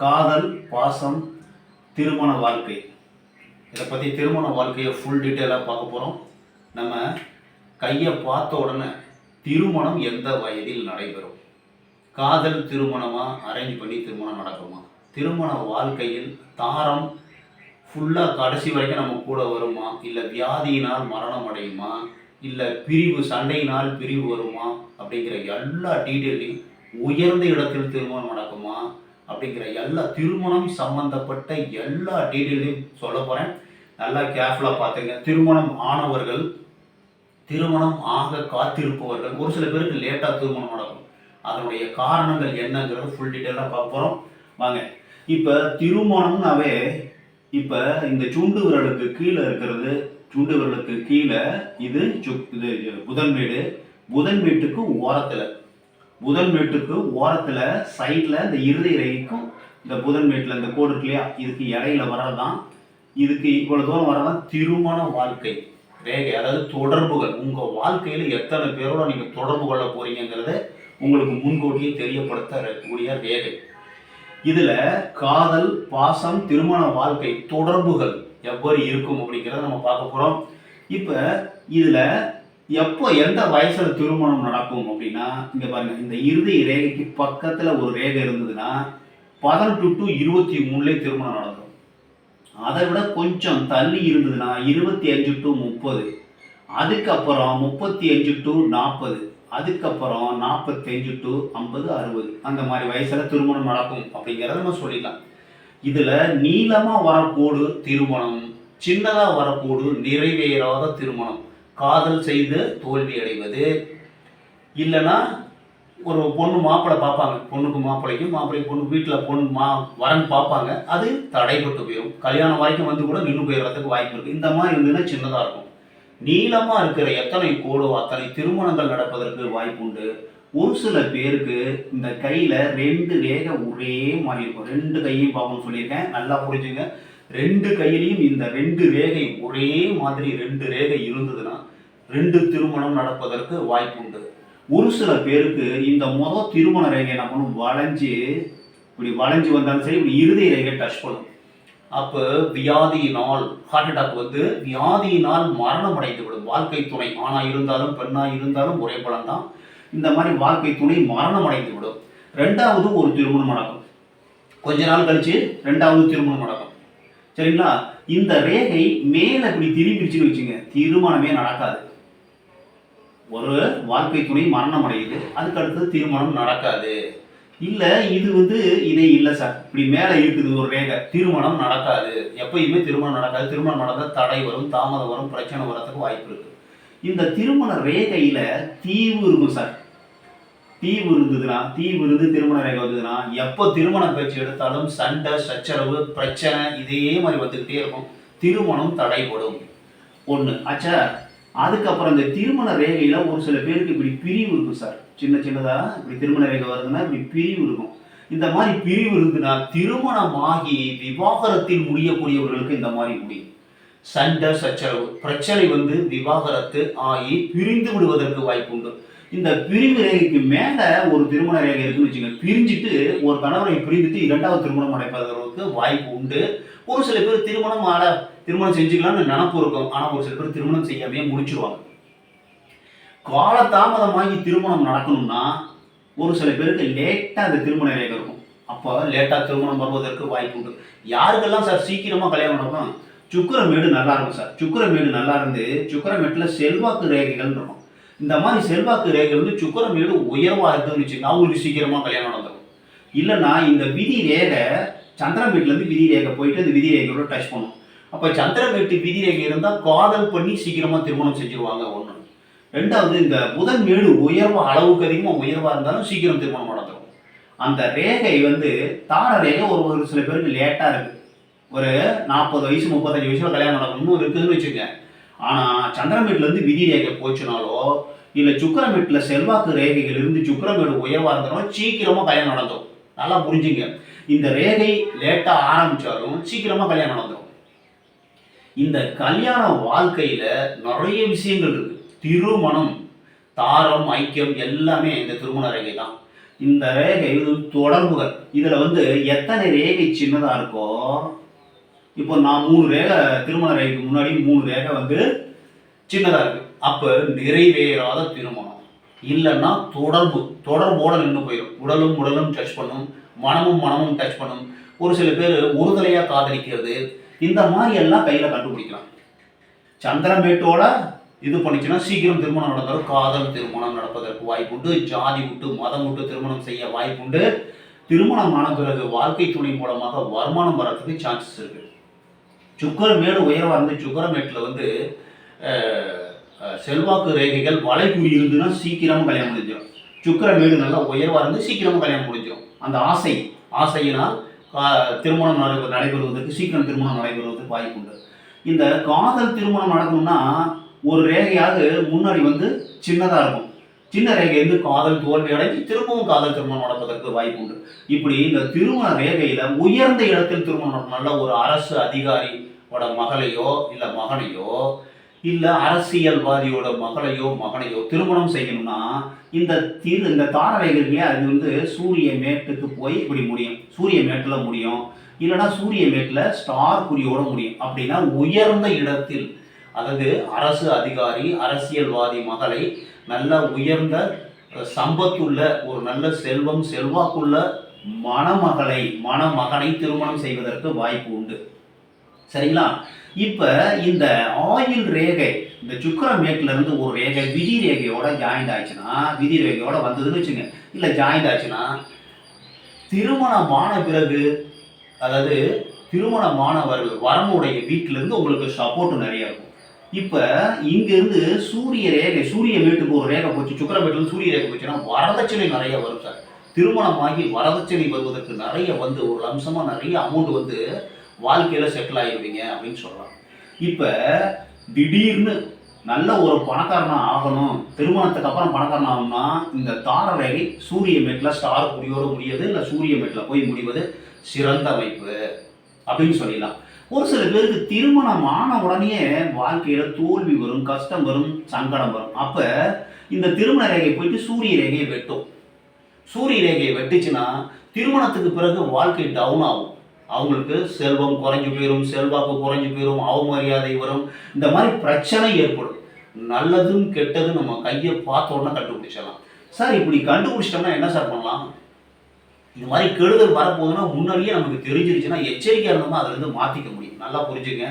காதல் பாசம் திருமண வாழ்க்கை. இதை பற்றி திருமண வாழ்க்கையை ஃபுல் டீட்டெயிலாக பார்க்க போகிறோம் நம்ம கையை பார்த்த உடனே திருமணம் எந்த வயதில் நடைபெறும்? காதல் திருமணமாக அரேஞ்ச் பண்ணி திருமணம் நடக்குமா? திருமண வாழ்க்கையில் தாரம் ஃபுல்லாக கடைசி வரைக்கும் நம்ம கூட வருமா? இல்லை வியாதியினால் மரணம் அடையுமா? இல்லை பிரிவு சண்டையினால் பிரிவு வருமா? அப்படிங்கிற எல்லா டீட்டெயிலையும் உயர்ந்த இடத்தில் திருமணம் நடக்குமா? அப்படிங்கிற எல்லா திருமணம் சம்பந்தப்பட்ட எல்லா டீட்டெயிலையும் சொல்ல போகிறேன் நல்லா கேர்ஃபுல்லாக பார்த்துங்க திருமணம் ஆனவர்கள் திருமணம் ஆக காத்திருப்பவர்கள் ஒரு சில பேருக்கு லேட்டாக திருமணம் நடக்கும். அதனுடைய காரணங்கள் என்னங்கிறது ஃபுல் டீட்டெயிலாக பார்க்க போகிறோம் வாங்க. இப்போ திருமணம்னாவே இப்போ இந்த சுண்டு விரலுக்கு கீழே இருக்கிறது சுண்டு விரலுக்கு கீழே இது இது புதன் வீடு. புதன் வீட்டுக்கு ஓரத்தில். புதன் மேட்டுக்கு ஓரத்தில் சைடில் இந்த இறுதி ரேகைக்கும் இந்த புதன் மேட்டில் இந்த கோடு இருக்கு இல்லையா? இதுக்கு இடையில வர்றதான் இதுக்கு இவ்வளோ தூரம் வரதான் திருமண வாழ்க்கை. ரேகை அதாவது தொடர்புகள். உங்கள் வாழ்க்கையில் எத்தனை பேரோட நீங்கள் தொடர்பு கொள்ள போறீங்கிறத உங்களுக்கு முன்கூட்டியே தெரியப்படுத்தக்கூடிய ரேகை. இதில் காதல் பாசம் திருமண வாழ்க்கை தொடர்புகள் எவ்வாறு இருக்கும் அப்படிங்கிறத நம்ம பார்க்க போகிறோம் இப்போ இதில் எப்போ எந்த வயசுல திருமணம் நடக்கும் அப்படின்னா இங்க பாருங்க இந்த இறுதி ரேகைக்கு பக்கத்துல ஒரு ரேகை இருந்ததுன்னா பதினெட்டு டு இருபத்தி மூணுலேயே திருமணம் நடக்கும். அதை விட கொஞ்சம் தள்ளி இருந்ததுன்னா இருபத்தி அஞ்சு டு முப்பது. அதுக்கப்புறம் முப்பத்தி அஞ்சு டு நாற்பது. அதுக்கப்புறம் நாற்பத்தஞ்சு டு ஐம்பது அறுபது. அந்த மாதிரி வயசுல திருமணம் நடக்கும் அப்படிங்கிறத நம்ம சொல்லிடலாம். இதுல நீளமா வரக்கூடு திருமணம் சின்னதா வரக்கூடு நிறைவேறாத திருமணம். காதல் செய்து தோல்வி அடைவது இல்லைன்னா ஒரு பொண்ணு மாப்பிள்ளை பார்ப்பாங்க. பொண்ணுக்கு மாப்பிள்ளைக்கும் மாப்பிள்ளை பொண்ணு வீட்டில் பொண்ணு மா வரன் பார்ப்பாங்க. அது தடைப்பட்டு போயிடும் கல்யாணம் வரைக்கும் வந்து கூட நின்று போயிடுறதுக்கு வாய்ப்பு இருக்குது இந்த மாதிரி இருந்ததுன்னா சின்னதாக இருக்கும். நீளமாக இருக்கிற எத்தனை கோடோ அத்தனை திருமணங்கள் நடப்பதற்கு வாய்ப்பு உண்டு. ஒரு சில பேருக்கு இந்த கையில் ரெண்டு ரேகை ஒரே மாதிரி இருக்கும். ரெண்டு கையும் பார்க்கணும்னு சொல்லியிருக்கேன். நல்லா புரிஞ்சுங்க. ரெண்டு கையிலையும் இந்த ரெண்டு ரேகை ஒரே மாதிரி ரெண்டு ரேகை இருந்ததுன்னா ரெண்டு திருமணம் நடப்பதற்கு வாய்ப்பு உண்டு ஒரு சில பேருக்கு இந்த முத திருமண ரேகை நம்மளும் வளைஞ்சு இப்படி வளைஞ்சு வந்தாலும் சரி இப்படி இறுதி ரேகை டச் பண்ணும். அப்போ வியாதியினால் ஹார்ட் அட்டாக் வந்து வியாதியினால் மரணம் அடைந்து விடும். வாழ்க்கை துணை ஆணா இருந்தாலும் பெண்ணா இருந்தாலும் ஒரே பலன் தான் இந்த மாதிரி வாழ்க்கை துணை மரணம் அடைந்து விடும். ரெண்டாவது ஒரு திருமணம் நடக்கும். கொஞ்ச நாள் கழிச்சு ரெண்டாவது திருமணம் நடக்கும். சரிங்களா? இந்த ரேகை மேலே இப்படி திரும்பிடுச்சுன்னு வச்சுங்க. திருமணமே நடக்காது. ஒரு வாழ்க்கை துணை மரணம் அடையுது அதுக்கு அடுத்து திருமணம் நடக்காது. இல்லை இது வந்து இதே இல்லை சார். இப்படி மேலே இருக்குது ஒரு ரேகை. திருமணம் நடக்காது. எப்பயுமே திருமணம் நடக்காது. திருமணம் நடந்தால் தடை வரும் தாமதம் வரும் பிரச்சனை வரத்துக்கு வாய்ப்பு இருக்கு. இந்த திருமண ரேகையில் தீவு இருக்கும் சார். தீவு இருந்ததுன்னா தீவு இருந்து திருமண ரேகை வந்ததுன்னா எப்போ திருமண பேச்சு எடுத்தாலும் சண்டை சச்சரவு பிரச்சனை இதே மாதிரி வந்துக்கிட்டே இருக்கும். திருமணம் தடைப்படும் ஒன்று ஆச்சா அதுக்கப்புறம் இந்த திருமண ரேகையில் ஒரு சில பேருக்கு இப்படி பிரிவு இருக்கும் சார். சின்ன சின்னதாக இப்படி திருமண ரேகை வருதுன்னா இப்படி பிரிவு இருக்கும். இந்த மாதிரி பிரிவு இருந்துன்னா திருமணமாகி விவாகரத்தில் முடியக்கூடியவர்களுக்கு இந்த மாதிரி முடியும். சண்டை சச்சரவு பிரச்சனை வந்து விவாகரத்து ஆகி பிரிந்து விடுவதற்கு வாய்ப்பு உண்டு. இந்த பிரிவு ரேகைக்கு மேலே ஒரு திருமண ரேகை இருக்குன்னு வச்சுங்க பிரிஞ்சுட்டு ஒரு கணவரை பிரிந்துட்டு இரண்டாவது திருமணம் அடைப்பதற்கு வாய்ப்பு உண்டு. ஒரு சில பேர் திருமணம் ஆட திருமணம் செஞ்சுக்கலாம்னு நினப்பு இருக்கும். ஆனால் ஒரு சில பேர் திருமணம் செய்யாமே முடிச்சிருவாங்க. காலதாமதமாகி திருமணம் நடக்கணும்னா ஒரு சில பேருக்கு லேட்டாக அந்த திருமண ரேகை இருக்கும். அப்போ லேட்டாக திருமணம் வருவதற்கு வாய்ப்பு உண்டு. யாருக்கெல்லாம் சார் சீக்கிரமாக கல்யாணம் நடக்கும் சுக்கிரமேடு நல்லா இருக்கும் சார் சுக்கிரமேடு நல்லா இருந்து சுக்கரமேட்டில் செல்வாக்கு ரேகைகள் இருக்கும். இந்த மாதிரி செல்வாக்கு ரேகை வந்து சுக்கரமேடு உயர்வாக இருக்குன்னு வச்சுக்கோங்க. அவங்களுக்கு சீக்கிரமாக கல்யாணம் நடந்துடும். இல்லைன்னா இந்த விதி ரேகை சந்திரமேட்லேருந்து விதி ரேகை போயிட்டு அந்த விதி ரேகையோட டச் பண்ணும். அப்போ சந்திரமேட்டு விதி ரேகை இருந்தால் காதல் பண்ணி சீக்கிரமாக திருமணம் செஞ்சிருவாங்க ஒன்று ரெண்டாவது இந்த புதன் மேடு உயர்வு அளவுக்கு அதிகமாக உயர்வாக இருந்தாலும் சீக்கிரம் திருமணம் நடந்துடும் அந்த ரேகை வந்து தார ரேகை ஒரு ஒரு சில பேருக்கு லேட்டாக இருக்குது ஒரு நாற்பது வயசு முப்பத்தஞ்சு வயசுல கல்யாணம் நடக்கணும் இருக்குதுன்னு வச்சுக்கோங்க. ஆனால் சந்திரமேட்லேருந்து விதி ரேகை போச்சுனாலோ இல்லை சுக்கரமேட்டில் செல்வாக்கு ரேகைகள் இருந்து சுக்கரமேடு உயர்வாக இருந்தாலும் சீக்கிரமாக கல்யாணம் நடந்துடும் நல்லா புரிஞ்சுங்க. இந்த ரேகை லேட்டாக ஆரம்பித்தாலும் சீக்கிரமாக கல்யாணம் நடந்துடும் இந்த கல்யாண வாழ்க்கையில நிறைய விஷயங்கள் இருக்கு. திருமணம் தாரம் ஐக்கியம் எல்லாமே இந்த திருமண ரேகை தான். இந்த ரேகை இது தொடர்புகள். இதுல வந்து எத்தனை ரேகை சின்னதா இருக்கோ இப்போ நான் மூணு ரேகை திருமண ரேகைக்கு முன்னாடி மூணு ரேகை வந்து சின்னதா இருக்கு. அப்ப நிறைவேறாத திருமணம். இல்லைன்னா தொடர்பு தொடர்போட நின்று போயிடும் உடலும் உடலும் டச் பண்ணும் மனமும் மனமும் டச் பண்ணும். ஒரு சில பேர் ஒருதலையா காதலிக்கிறது இந்த மாதிரி எல்லாம் கையில் கண்டுபிடிக்கலாம். சந்திரமேட்டோட இது பண்ணிச்சுன்னா சீக்கிரம் திருமணம் நடந்தாலும் காதல் திருமணம் நடப்பதற்கு வாய்ப்புண்டு ஜாதி விட்டு மதம் விட்டு திருமணம் செய்ய வாய்ப்புண்டு திருமணம் ஆன பிறகு வாழ்க்கை துணை மூலமாக வருமானம் வர்றதுக்கு சான்சஸ் இருக்கு. சுக்கரமேடு உயர்வாக இருந்து சுக்கரமேட்டில் வந்து செல்வாக்கு ரேகைகள் வளைகுறி இருந்துன்னா சீக்கிரமாக கல்யாணம் முடிஞ்சிடும். சுக்கரமேடு நல்லா உயர்வாக இருந்து சீக்கிரமாக கல்யாணம் முடிஞ்சிடும். அந்த ஆசை ஆசையினால் திருமணம் நடைபெ- நடைபெறுவதற்கு சீக்கிரம் திருமணம் நடைபெறுவதற்கு வாய்ப்புண்டு இந்த காதல் திருமணம் நடக்கணும்னா ஒரு ரேகையாவது முன்னாடி வந்து சின்னதாக இருக்கும் சின்ன ரேகையிலிருந்து காதல் தோல்வி அடைஞ்சு திரும்பவும் காதல் திருமணம் நடப்பதற்கு வாய்ப்பு உண்டு இப்படி இந்த திருமண ரேகையில் உயர்ந்த இடத்தில் திருமணம் நடக்கும். ஒரு அரசு அதிகாரியோட மகளையோ இல்லை மகனையோ இல்லை அரசியல்வாதியோட மகளையோ மகனையோ திருமணம் செய்யணும்னா இந்த தீர் இந்த தாரரேகைகளே அது வந்து சூரிய மேட்டுக்கு போய் இப்படி முடியும்? சூரிய மேட்டில் முடியும். இல்லைன்னா சூரிய மேட்டில் ஸ்டார் குறியோட முடியும். அப்படின்னா உயர்ந்த இடத்தில் அதாவது அரசு அதிகாரி அரசியல்வாதி மகளை நல்ல உயர்ந்த சம்பத்துள்ள ஒரு நல்ல செல்வம் செல்வாக்குள்ள மணமகளை மணமகனை திருமணம் செய்வதற்கு வாய்ப்பு உண்டு. சரிங்களா? இப்போ இந்த ஆயில் ரேகை இந்த சுக்கர மேட்லேருந்து ஒரு ரேகை விதி ரேகையோட ஜாயிண்ட் ஆச்சுன்னா விதி ரேகையோட வந்ததுன்னு வச்சுங்க. இல்லை ஜாயிண்ட் ஆச்சுன்னா திருமணமான பிறகு அதாவது திருமணமானவர்கள் வரனுடைய வீட்டிலேருந்து உங்களுக்கு சப்போர்ட் நிறைய இருக்கும். இப்போ இங்கேருந்து சூரிய ரேகை சூரிய வீட்டுக்கு ஒரு ரேகை போச்சு சுக்கர வீட்டுல சூரிய ரேகை போச்சுன்னா வரதட்சணை நிறைய வரும் சார். திருமணமாகி வரதட்சணை வருவதற்கு நிறைய வந்து ஒரு அம்சமாக நிறைய அமௌண்ட் வந்து வாழ்க்கையில் செட்டில் ஆகிடுவீங்க அப்படின்னு சொல்கிறாங்க இப்போ திடீர்னு நல்ல ஒரு பணக்காரனாக ஆகணும் திருமணத்துக்கு அப்புறம் பணக்காரன் ஆகணும்னா இந்த தார ரேகை சூரிய மெட்டில் ஸ்டார் குறியோட முடியாது இல்லை சூரிய மெட்டில் போய் முடிவது சிறந்த அமைப்பு அப்படின்னு சொல்லிடலாம். ஒரு சில பேருக்கு திருமணம் ஆன உடனே வாழ்க்கையில் தோல்வி வரும் கஷ்டம் வரும் சங்கடம் வரும். அப்போ இந்த திருமண ரேகை போயிட்டு சூரிய ரேகையை வெட்டும். சூரிய ரேகையை வெட்டுச்சுன்னா திருமணத்துக்கு பிறகு வாழ்க்கை டவுன் ஆகும். அவங்களுக்கு செல்வம் குறைஞ்சு போயிடும் செல்வாக்கு குறைஞ்சு போயிடும் அவமரியாதை வரும். இந்த மாதிரி பிரச்சனை ஏற்படும். நல்லதும் கெட்டதும் நம்ம கையை பார்த்த உடனே கண்டுபிடிச்சிடலாம். சார் இப்படி கண்டுபிடிச்சிட்டோம்னா என்ன சார் பண்ணலாம்? இது மாதிரி கெடுதல் வரப்போகுதுன்னா முன்னாடியே நமக்கு தெரிஞ்சிருச்சுன்னா எச்சரிக்கையாக இருந்தோம்னா அதுலேருந்து மாற்றிக்க முடியும். நல்லா புரிஞ்சுங்க.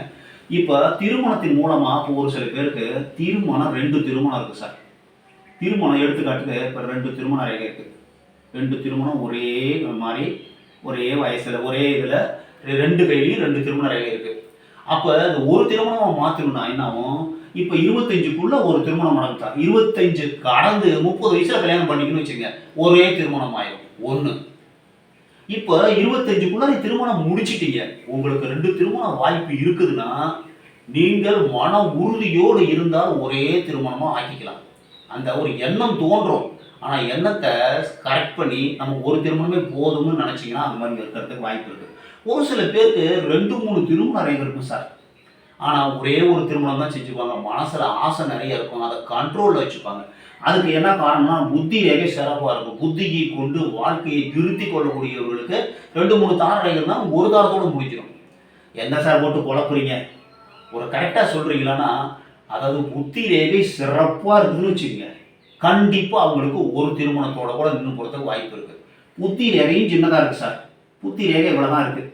இப்போ திருமணத்தின் மூலமாக இப்போ ஒரு சில பேருக்கு திருமணம் ரெண்டு திருமணம் இருக்குது சார். திருமணம் எடுத்துக்காட்டுக்கு இப்போ ரெண்டு திருமணம் இருக்குது ரெண்டு திருமணம் ஒரே மாதிரி ஒரே வயசில் ஒரே இதில் ரெண்டு கையிலையும் ரெண்டு திருமண ரேகை இருக்குது அப்போ அந்த ஒரு திருமணமாக மாற்றணும்னா என்ன ஆகும்? இப்போ இருபத்தஞ்சுக்குள்ள ஒரு திருமணம் நடந்தா இருபத்தஞ்சு கடந்து முப்பது வயசுல கல்யாணம் பண்ணிக்கணும்னு வச்சுங்க ஒரே திருமணம் ஆயிடும் ஒன்று இப்போ இருபத்தஞ்சுக்குள்ள நீ திருமணம் முடிச்சிட்டீங்க உங்களுக்கு ரெண்டு திருமண வாய்ப்பு இருக்குதுன்னா நீங்கள் மன உறுதியோடு இருந்தால் ஒரே திருமணமா ஆக்கிக்கலாம். அந்த ஒரு எண்ணம் தோன்றும். ஆனால் எண்ணத்தை கரெக்ட் பண்ணி நமக்கு ஒரு திருமணமே போதும்னு நினச்சிங்கன்னா அந்த மாதிரி இருக்கிறதுக்கு வாய்ப்பு இருக்குது ஒரு சில பேருக்கு ரெண்டு மூணு திருமணம் நிறைய இருக்கும் சார். ஆனால் ஒரே ஒரு திருமணம் தான் செஞ்சுப்பாங்க மனசில் ஆசை நிறைய இருக்கும். அதை கண்ட்ரோலில் வச்சுப்பாங்க. அதுக்கு என்ன காரணம்னா புத்தி ரேகை சிறப்பாக இருக்கும். புத்தியை கொண்டு வாழ்க்கையை திருத்தி கொள்ளக்கூடியவர்களுக்கு ரெண்டு மூணு தாரடைகள் தான் ஒரு தாரத்தோடு முடிஞ்சிடும். என்ன சார் போட்டு குழப்புறீங்க? ஒரு கரெக்டாக சொல்கிறீங்களான்னா அதாவது புத்தி ரேகை சிறப்பாக இருக்குதுன்னு வச்சுக்கோங்க. கண்டிப்பாக அவங்களுக்கு ஒரு திருமணத்தோட கூட நின்று போகிறதுக்கு வாய்ப்பு இருக்குது புத்தி ரேகையும் சின்னதாக இருக்குது சார். புத்தி ரேகை இவ்வளோ தான் இருக்குது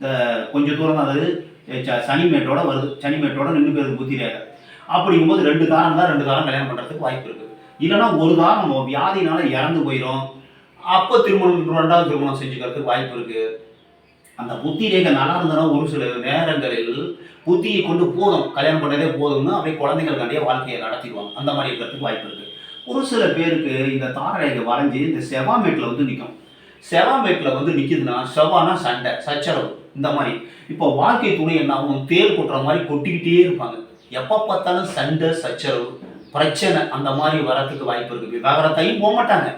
இந்த கொஞ்சம் தூரம் தான் அதாவது ச- சனிமேட்டோட வருது. சனிமேட்டோட நின்று போயிருது புத்தி ரேகை அப்படிங்கும்போது ரெண்டு காரம் தான் ரெண்டு காரம் கல்யாணம் பண்ணுறதுக்கு வாய்ப்பு இருக்குது இல்லைன்னா ஒரு காரம் நம்ம வியாதினால இறந்து போயிடும் அப்போ திருமணம் ரெண்டாவது திருமணம் செஞ்சுக்கிறதுக்கு வாய்ப்பு இருக்குது அந்த புத்தி ரேகை நல்லா இருந்ததுன்னா ஒரு சில நேரங்களில் புத்தியை கொண்டு போதும். கல்யாணம் பண்ணதே போதும்னு அப்படியே குழந்தைங்களுக்காண்டியே வாழ்க்கையை நடத்திடுவாங்க. அந்த மாதிரி இருக்கிறதுக்கு வாய்ப்பு இருக்குது ஒரு சில பேருக்கு இந்த தாரரேகை வரைஞ்சி இந்த செவாமேட்டில் வந்து நிற்கும் செவாமேட்டில் வந்து நிற்கிதுன்னா செவ்வானா சண்டை சச்சரவு இந்த மாதிரி. இப்போ வாழ்க்கை துணை என்னாகவும் தேர் கொட்டுற மாதிரி கொட்டிக்கிட்டே இருப்பாங்க. எப்போ பார்த்தாலும் சண்டை சச்சரவு பிரச்சனை அந்த மாதிரி வரத்துக்கு வாய்ப்பு இருக்குது விவாகரத்தையும் போக மாட்டாங்க.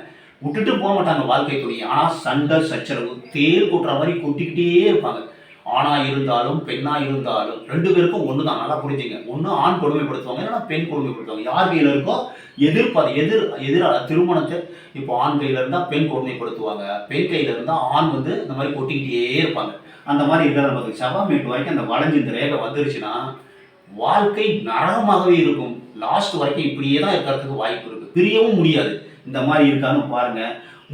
விட்டுட்டு போக மாட்டாங்க வாழ்க்கை துணையை. ஆனால் சண்டை சச்சரவு தேர் கொட்டுற மாதிரி கொட்டிக்கிட்டே இருப்பாங்க. ஆணா இருந்தாலும் பெண்ணா இருந்தாலும் ரெண்டு பேருக்கும் ஒன்று தான் நல்லா புரிஞ்சுங்க. ஒன்று ஆண் கொடுமைப்படுத்துவாங்க இல்லைன்னா பெண் கொடுமைப்படுத்துவாங்க. யார் கையில் இருக்கோ எதிர்ப்ப எதிர் எதிராக திருமணத்தை இப்போ ஆண் கையில் இருந்தால் பெண் கொடுமைப்படுத்துவாங்க. பெண் கையில் இருந்தால் ஆண் வந்து இந்த மாதிரி கொட்டிக்கிட்டே இருப்பாங்க. அந்த மாதிரி இருக்கிறத பார்த்து செவ்வாமேட்டு வரைக்கும் அந்த வளைஞ்சு இந்த ரேகை வந்துருச்சுன்னா வாழ்க்கை நரகமாகவே இருக்கும். லாஸ்ட் வரைக்கும் இப்படியே தான் இருக்கிறதுக்கு வாய்ப்பு இருக்கு. பிரியவும் முடியாது. இந்த மாதிரி இருக்கான்னு பாருங்க.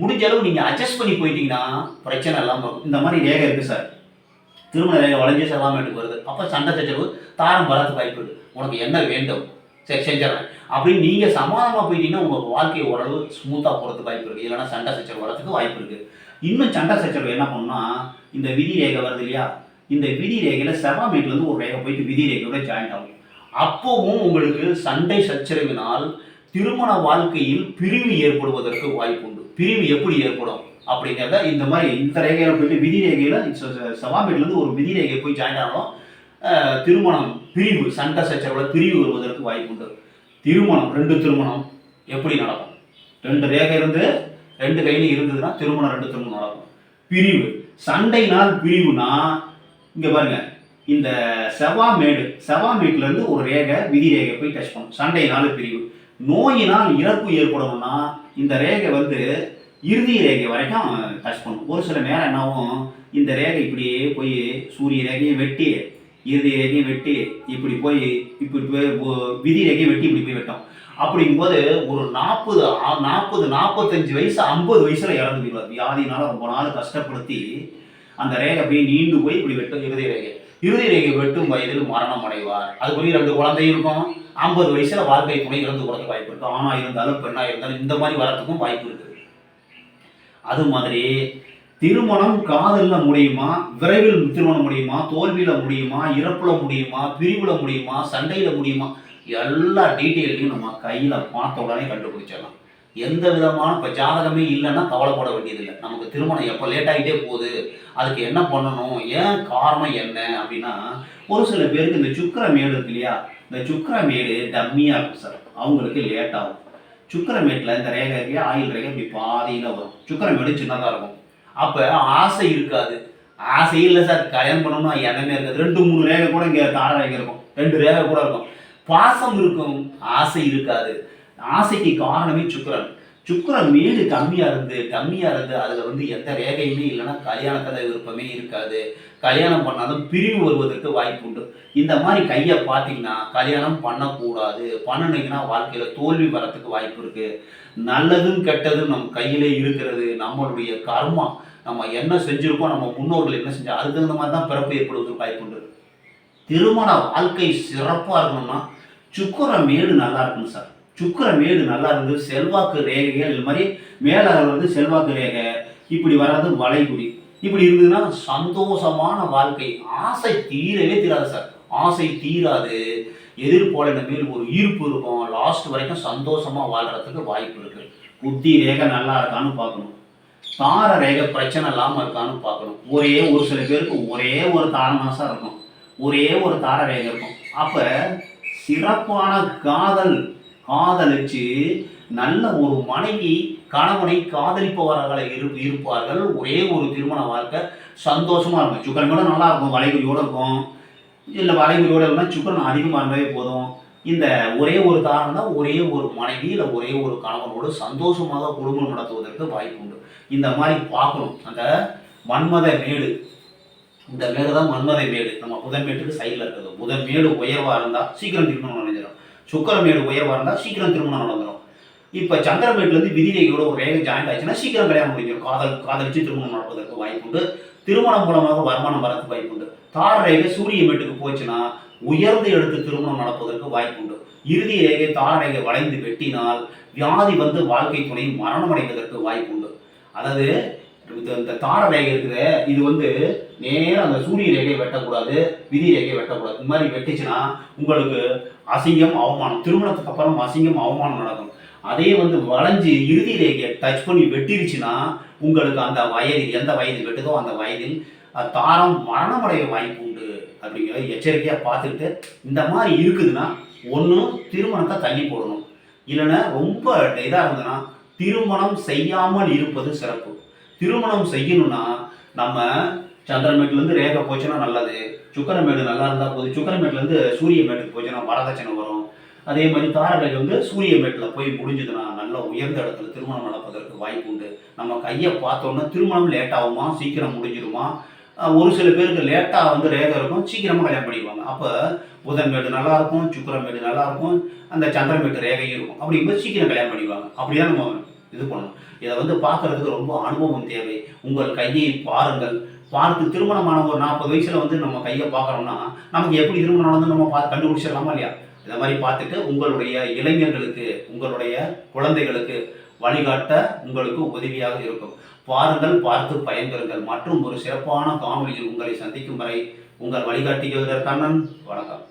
முடிஞ்ச அளவு நீங்க அட்ஜஸ்ட் பண்ணி போயிட்டீங்கன்னா பிரச்சனை இல்லாம இருக்கும். இந்த மாதிரி ரேகை இருக்கு சார். திருமண ரேகை வளைஞ்சு செல்லாமட்டுக்கு வருது அப்போ சண்டை சச்சரவு தாரம் வரதுக்கு வாய்ப்பு இருக்குது உனக்கு என்ன வேண்டும்? சரி செஞ்சிடறேன். அப்படின்னு நீங்கள் சமாதானமாக போயிட்டீங்கன்னா உங்கள் வாழ்க்கை ஓரளவு ஸ்மூத்தாக போகிறதுக்கு வாய்ப்பு இருக்குது இல்லைன்னா சண்டை சச்சரவு வரதுக்கு வாய்ப்பு இருக்குது இன்னும் சண்டை சச்சரவு என்ன பண்ணுன்னா இந்த விதி ரேகை வருது இல்லையா? இந்த விதி ரேகையில் செவ்வாமேட்ல இருந்து ஒரு ரேகை போயிட்டு விதி ரேகையோட ஜாயின் ஆகும். அப்போவும் உங்களுக்கு சண்டை சச்சரவினால் திருமண வாழ்க்கையில் பிரிவு ஏற்படுவதற்கு வாய்ப்பு உண்டு. பிரிவு எப்படி ஏற்படும்? அப்படிங்கிறத இந்த மாதிரி இந்த ரேகையில் போயிட்டு விதி ரேகையில் செவ்வாமேட்ல ஒரு விதி ரேகை போய் ஜாயின் ஆனாலும் திருமணம் பிரிவு சண்டை சச்சரவில் பிரிவு வருவதற்கு வாய்ப்பு உண்டு. திருமணம் ரெண்டு திருமணம் எப்படி நடக்கும்? ரெண்டு ரேகை இருந்து ரெண்டு கையில் இருந்ததுன்னா திருமணம் ரெண்டு திருமணம் நடக்கும். பிரிவு சண்டைனால் பிரிவுனா இங்கே பாருங்க இந்த செவ்வாமேடு செவாமேட்லேருந்து ஒரு ரேகை விதி ரேகை போய் டச் பண்ணும். நாள் பிரிவு. நோயினால் இறப்பு ஏற்படணும்னா இந்த ரேகை வந்து இறுதி ரேகை வரைக்கும் டச் பண்ணும். ஒரு சில நேரம் என்னாகும் இந்த ரேகை இப்படியே போய் சூரிய ரேகையை வெட்டி இறுதி ரேகையும் வெட்டி இப்படி போய் இப்படி போய் விதி ரேகையை வெட்டி இப்படி போய் வெட்டும். அப்படிங்கும்போது ஒரு நாற்பது நாற்பது நாற்பத்தஞ்சு வயசு ஐம்பது வயசுல இறந்து போயிடுவார். வியாதினால ரொம்ப நாள் கஷ்டப்படுத்தி அந்த ரேகை அப்படியே நீண்டு போய் இப்படி வெட்டும் இறுதி ரேகை. இறுதி ரேகை வெட்டும் வயதில் மரணம் அடைவார். அதுக்குரிய ரெண்டு குழந்தையும் இருக்கும். ஐம்பது வயசுல வாழ்க்கை துணை இறந்து போகிறதுக்கு வாய்ப்பு இருக்கும் ஆணா இருந்தாலும் பெண்ணா இருந்தாலும் இந்த மாதிரி வரத்துக்கும் வாய்ப்பு இருக்கு. அது மாதிரி திருமணம் காதலில் முடியுமா? விரைவில் திருமணம் முடியுமா? தோல்வியில் முடியுமா? இறப்புல முடியுமா? பிரிவில் முடியுமா? சண்டையில் முடியுமா? எல்லா டீட்டெயிலையும் நம்ம கையில் பார்த்த உடனே கண்டுபிடிச்சிடலாம். எந்த விதமான இப்போ ஜாதகமே இல்லைன்னா கவலைப்பட வேண்டியதில்லை. நமக்கு திருமணம் எப்போ லேட் ஆகிட்டே போகுது? அதுக்கு என்ன பண்ணணும்? ஏன் காரணம் என்ன? அப்படின்னா ஒரு சில பேருக்கு இந்த சுக்கிரமேடு இருக்கு இல்லையா? இந்த சுக்கிரமேடு டம்மியாக இருக்கும் சார். அவங்களுக்கு லேட் ஆகும். சுக்கரமேட்டில் இந்த ரேகை இருக்கு ஆயில் ரேகை இப்படி பாதியில் வரும். சுக்கரமேடு சின்னதாக இருக்கும். அப்போ ஆசை இருக்காது. ஆசை இல்லை சார். கல்யாணம் பண்ணணும்னா எண்ணமே இருக்காது. ரெண்டு மூணு ரேகை கூட இங்கே தார ரேகை இருக்கும் ரெண்டு ரேகை கூட இருக்கும். பாசம் இருக்கும். ஆசை இருக்காது. ஆசைக்கு காரணமே சுக்கரன். சுக்கிரன் மேடு கம்மியாக இருந்து கம்மியாக இருந்து அதில் வந்து எந்த ரேகையுமே இல்லைன்னா கல்யாணத்தில் விருப்பமே இருக்காது. கல்யாணம் பண்ணாலும் பிரிவு வருவதற்கு வாய்ப்பு உண்டு. இந்த மாதிரி கையை பார்த்தீங்கன்னா கல்யாணம் பண்ணக்கூடாது. பண்ணினீங்கன்னா வாழ்க்கையில் தோல்வி வரத்துக்கு வாய்ப்பு இருக்கு. நல்லதும் கெட்டதும் நம் கையிலே இருக்கிறது. நம்மளுடைய கர்மா நம்ம என்ன செஞ்சிருக்கோம் நம்ம முன்னோர்கள் என்ன செஞ்சோம் அதுக்கு தகுந்த மாதிரி தான் பிறப்பு ஏற்படுவதற்கு வாய்ப்பு உண்டு. திருமண வாழ்க்கை சிறப்பாக இருக்கணும்னா சுக்கர மேடு நல்லா இருக்கணும் சார். சுக்கர வீடு நல்லா இருந்தது செல்வாக்கு ரேகைகள் இது மாதிரி மேலே வந்து செல்வாக்கு ரேகை இப்படி வராது வளைகுடி. இப்படி இருந்ததுன்னா சந்தோஷமான வாழ்க்கை. ஆசை தீரவே தீராது சார். ஆசை தீராது. எதிர்பாலின மேல் ஒரு ஈர்ப்பு இருக்கும். லாஸ்ட் வரைக்கும் சந்தோஷமா வாழ்றதுக்கு வாய்ப்பு இருக்கு. புத்தி ரேகை நல்லா இருக்கான்னு பார்க்கணும். தார ரேகை பிரச்சனை இல்லாமல் இருக்கான்னு பார்க்கணும். ஒரே ஒரு சில பேருக்கு ஒரே ஒரு தாரமாசம் இருக்கும். ஒரே ஒரு தார ரேகை இருக்கும். அப்ப சிறப்பான காதல் காதலிச்சு நல்ல ஒரு மனைவி கணவனை காதலிப்பவர்களை இரு இருப்பார்கள். ஒரே ஒரு திருமண வாழ்க்கை. சந்தோஷமாக இருக்கும். சுக்கரன் கூட நல்லா இருக்கும். வளைகுறியோடு இருக்கும். இல்லை வளைகுறியோடு இருந்தால் சுக்கரன் அதிகமாக இருந்தாவே போதும். இந்த ஒரே ஒரு காரணம் தான் ஒரே ஒரு மனைவி இல்லை ஒரே ஒரு கணவனோடு சந்தோஷமாக குடும்பம் நடத்துவதற்கு வாய்ப்பு உண்டு. இந்த மாதிரி பார்க்கணும். அந்த மன்மத மேடு. இந்த மேடு தான் மன்மதை மேடு. நம்ம புதன் மேட்டுக்கு சைடில் இருக்குது புதன் மேடு உயர்வாக இருந்தால் சீக்கிரம் திருமணம் நினைஞ்சிடும் சுக்கரமேடு உயர்வாக இருந்தால் சீக்கிரம் திருமணம் நடந்துடும் இப்போ சந்திரமேட்லேருந்து விதிரேகையோட ஒரு ரேகை ஜாயின் ஆச்சுன்னா சீக்கிரம் கல்யாணம் முடிஞ்சிடும் காதல் காதலிச்சு திருமணம் நடப்பதற்கு வாய்ப்பு உண்டு. திருமணம் மூலமாக வருமானம் வரதுக்கு வாய்ப்பு உண்டு. தார ரேகை சூரிய மேட்டுக்கு போச்சுன்னா உயர்ந்து எடுத்து திருமணம் நடப்பதற்கு வாய்ப்பு உண்டு. இறுதி ரேகை தார ரேகை வளைந்து வெட்டினால் வியாதி வந்து வாழ்க்கை துணை மரணம் அடைவதற்கு வாய்ப்பு உண்டு. அதாவது இந்த இந்த தார ரேகை இருக்குது இது வந்து நேராக அந்த சூரிய ரேகை வெட்டக்கூடாது விதி ரேகை வெட்டக்கூடாது. இந்த மாதிரி வெட்டுச்சுன்னா உங்களுக்கு அசிங்கம் அவமானம் திருமணத்துக்கு அப்புறம் அசிங்கம் அவமானம் நடக்கும். அதே வந்து வளைஞ்சு இறுதி ரேகையை டச் பண்ணி வெட்டிருச்சுன்னா உங்களுக்கு அந்த வயதில் எந்த வயதில் வெட்டுதோ அந்த வயதில் தாரம் மரணமடைய வாய்ப்பு உண்டு அப்படிங்கிறத எச்சரிக்கையாக பார்த்துக்கிட்டு இந்த மாதிரி இருக்குதுன்னா ஒன்று திருமணத்தை தள்ளி போடணும். இல்லைன்னா ரொம்ப இதாக இருந்ததுன்னா திருமணம் செய்யாமல் இருப்பது சிறப்பு. திருமணம் செய்யணும்னா நம்ம சந்திரமேட்லேருந்து ரேகை போச்சுன்னா நல்லது. சுக்கரமேடு நல்லா இருந்தால் போதும். சுக்கரமேட்லேருந்து சூரியமேட்டுக்கு போச்சுன்னா வரதட்சணை வரும். அதே மாதிரி தாரரேகை வந்து சூரியமேட்டில் போய் முடிஞ்சதுன்னா நல்ல உயர்ந்த இடத்துல திருமணம் நடப்பதற்கு வாய்ப்பு உண்டு. நம்ம கையை பார்த்தோன்னா திருமணம் லேட் ஆகுமா? சீக்கிரம் முடிஞ்சிருமா ஒரு சில பேருக்கு லேட்டாக வந்து ரேகை இருக்கும். சீக்கிரமாக கல்யாணம் பண்ணிடுவாங்க. அப்போ புதன் மேடு நல்லா இருக்கும் நல்லா இருக்கும் அந்த சந்திரமேட்டு ரேகையும் இருக்கும். அப்படிங்கும்போது சீக்கிரம் கல்யாணம் பண்ணிடுவாங்க. அப்படிதான் நம்ம இது பண்ணணும். இதை வந்து பார்க்கறதுக்கு ரொம்ப அனுபவம் தேவை. உங்கள் கையை பாருங்கள். பார்த்து திருமணமான ஒரு நாற்பது வயசில் வந்து நம்ம கையை பார்க்குறோம்னா நமக்கு எப்படி திருமணம் நடந்து நம்ம பார்த்து கண்டுபிடிச்சிடலாமா இல்லையா? இந்த மாதிரி பார்த்துட்டு உங்களுடைய இளைஞர்களுக்கு உங்களுடைய குழந்தைகளுக்கு வழிகாட்ட உங்களுக்கு உதவியாக இருக்கும். பாருங்கள் பார்த்து பயன்பெறுங்கள். மற்றும் ஒரு சிறப்பான காணொலியில் உங்களை சந்திக்கும் வரை உங்கள் வழிகாட்டி கண்ணன். வணக்கம்.